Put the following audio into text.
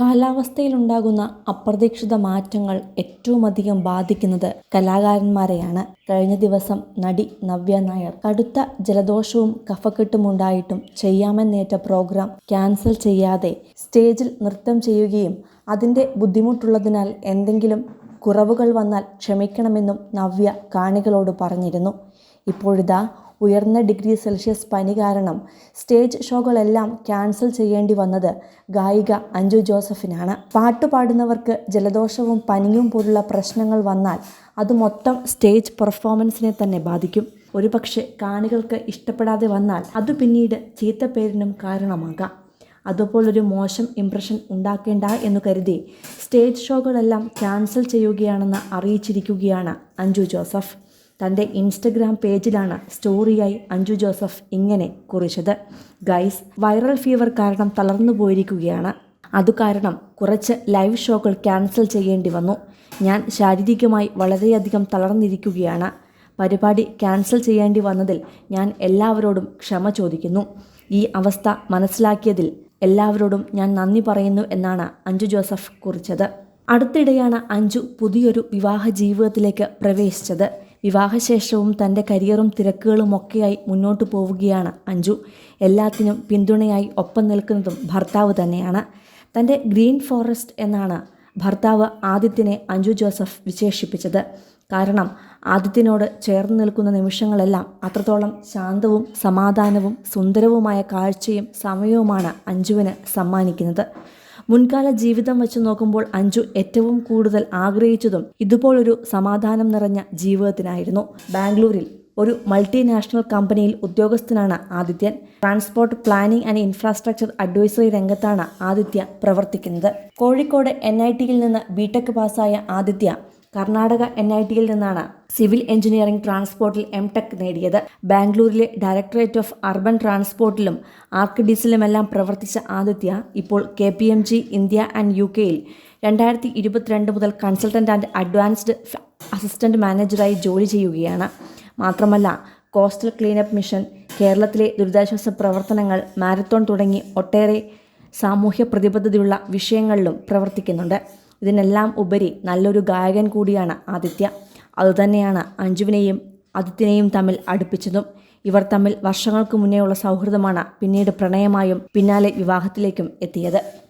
കാലാവസ്ഥയിലുണ്ടാകുന്ന അപ്രതീക്ഷിത മാറ്റങ്ങൾ ഏറ്റവും അധികം ബാധിക്കുന്നത് കലാകാരന്മാരെയാണ്. കഴിഞ്ഞ ദിവസം നടി നവ്യ നായർ കടുത്ത ജലദോഷവും കഫക്കെട്ടുമുണ്ടായിട്ടും ചെയ്യാമെന്നേറ്റ പ്രോഗ്രാം ക്യാൻസൽ ചെയ്യാതെ സ്റ്റേജിൽ നൃത്തം ചെയ്യുകയും അതിന്റെ ബുദ്ധിമുട്ടുള്ളതിനാൽ എന്തെങ്കിലും കുറവുകൾ വന്നാൽ ക്ഷമിക്കണമെന്നും നവ്യ കാണികളോട് പറഞ്ഞിരുന്നു. ഇപ്പോഴിതാ ഉയർന്ന ഡിഗ്രി സെൽഷ്യസ് പനി കാരണം സ്റ്റേജ് ഷോകളെല്ലാം ക്യാൻസൽ ചെയ്യേണ്ടി വന്നത് ഗായിക അഞ്ജു ജോസഫിനാണ്. പാട്ടുപാടുന്നവർക്ക് ജലദോഷവും പനിയും പോലുള്ള പ്രശ്നങ്ങൾ വന്നാൽ അത് മൊത്തം സ്റ്റേജ് പെർഫോമൻസിനെ തന്നെ ബാധിക്കും. ഒരുപക്ഷെ കാണികൾക്ക് ഇഷ്ടപ്പെടാതെ വന്നാൽ അത് പിന്നീട് ചീത്ത ചീത്തപ്പേരിനും കാരണമാകാം. അതുപോലൊരു മോശം ഇംപ്രഷൻ ഉണ്ടാക്കേണ്ട എന്ന് കരുതി സ്റ്റേജ് ഷോകളെല്ലാം ക്യാൻസൽ ചെയ്യുകയാണെന്ന് അറിയിച്ചിരിക്കുകയാണ് അഞ്ജു ജോസഫ്. തന്റെ ഇൻസ്റ്റഗ്രാം പേജിലാണ് സ്റ്റോറിയായി അഞ്ജു ജോസഫ് ഇങ്ങനെ കുറിച്ചത്. ഗൈസ് വൈറൽ ഫീവർ കാരണം തളർന്നു പോയിരിക്കുകയാണ്. അതുകാരണം കുറച്ച് ലൈവ് ഷോകൾ ക്യാൻസൽ ചെയ്യേണ്ടി വന്നു. ഞാൻ ശാരീരികമായി വളരെയധികം തളർന്നിരിക്കുകയാണ്. പരിപാടി ക്യാൻസൽ ചെയ്യേണ്ടി വന്നതിൽ ഞാൻ എല്ലാവരോടും ക്ഷമ ചോദിക്കുന്നു. ഈ അവസ്ഥ മനസ്സിലാക്കിയതിൽ എല്ലാവരോടും ഞാൻ നന്ദി പറയുന്നു എന്നാണ് അഞ്ജു ജോസഫ് കുറിച്ചത്. അടുത്തിടെയാണ് അഞ്ജു പുതിയൊരു വിവാഹ ജീവിതത്തിലേക്ക് പ്രവേശിച്ചത്. വിവാഹശേഷവും തന്റെ കരിയറും തിരക്കുകളും ഒക്കെയായി മുന്നോട്ട് പോവുകയാണ് അഞ്ജു. എല്ലാത്തിനും പിന്തുണയായി ഒപ്പം നിൽക്കുന്നതും ഭർത്താവ് തന്നെയാണ്. തന്റെ ഗ്രീൻ ഫോറസ്റ്റ് എന്നാണ് ഭർത്താവ് ആദിത്യനെ അഞ്ജു ജോസഫ് വിശേഷിപ്പിച്ചത്. കാരണം ആദിത്യനോട് ചേർന്ന് നിൽക്കുന്ന നിമിഷങ്ങളെല്ലാം അത്രത്തോളം ശാന്തവും സമാധാനവും സുന്ദരവുമായ കാഴ്ചയും സമയവുമാണ് അഞ്ജുവിന് സമ്മാനിക്കുന്നത്. മുൻകാല ജീവിതം വെച്ച് നോക്കുമ്പോൾ അഞ്ജു ഏറ്റവും കൂടുതൽ ആഗ്രഹിച്ചതും ഇതുപോലൊരു സമാധാനം നിറഞ്ഞ ജീവിതത്തിനായിരുന്നു. ബാംഗ്ലൂരിൽ ഒരു മൾട്ടിനാഷണൽ കമ്പനിയിൽ ഉദ്യോഗസ്ഥനാണ് Adithyan. Transport planning and infrastructure advisory രംഗത്താണ് Aditya പ്രവർത്തിക്കുന്നത്. കോഴിക്കോട് എൻ ഐ ടിയിൽ നിന്ന് ബിടെക് പാസ്സായ ആദിത്യ കർണാടക എൻ ഐ ടിയിൽ നിന്നാണ് സിവിൽ എഞ്ചിനീയറിംഗ് ട്രാൻസ്പോർട്ടിൽ എം ടെക് നേടിയത്. ബാംഗ്ലൂരിലെ ഡയറക്ടറേറ്റ് ഓഫ് അർബൻ ട്രാൻസ്പോർട്ടിലും ആർക്കിഡീസിലുമെല്ലാം പ്രവർത്തിച്ച ആദിത്യ ഇപ്പോൾ K P M G India and U കെയിൽ രണ്ടായിരത്തി ഇരുപത്തിരണ്ട് മുതൽ കൺസൾട്ടന്റ് ആൻഡ് അഡ്വാൻസ്ഡ് അസിസ്റ്റന്റ് മാനേജറായി ജോലി ചെയ്യുകയാണ്. മാത്രമല്ല കോസ്റ്റൽ ക്ലീനപ്പ് മിഷൻ കേരളത്തിലെ ദുരിതാശ്വാസ പ്രവർത്തനങ്ങൾ മാരത്തോൺ തുടങ്ങി ഒട്ടേറെ സാമൂഹ്യ പ്രതിബദ്ധതയുള്ള വിഷയങ്ങളിലും പ്രവർത്തിക്കുന്നുണ്ട്. ഇതിനെല്ലാം ഉപരി നല്ലൊരു ഗായകൻ കൂടിയാണ് ആദിത്യ. അതുതന്നെയാണ് അഞ്ജുവിനെയും ആദിത്യനെയും തമ്മിൽ അടുപ്പിച്ചതും. ഇവർ തമ്മിൽ വർഷങ്ങൾക്ക് മുന്നേയുള്ള സൗഹൃദമാണ് പിന്നീട് പ്രണയമായും പിന്നാലെ വിവാഹത്തിലേക്കും എത്തിയത്.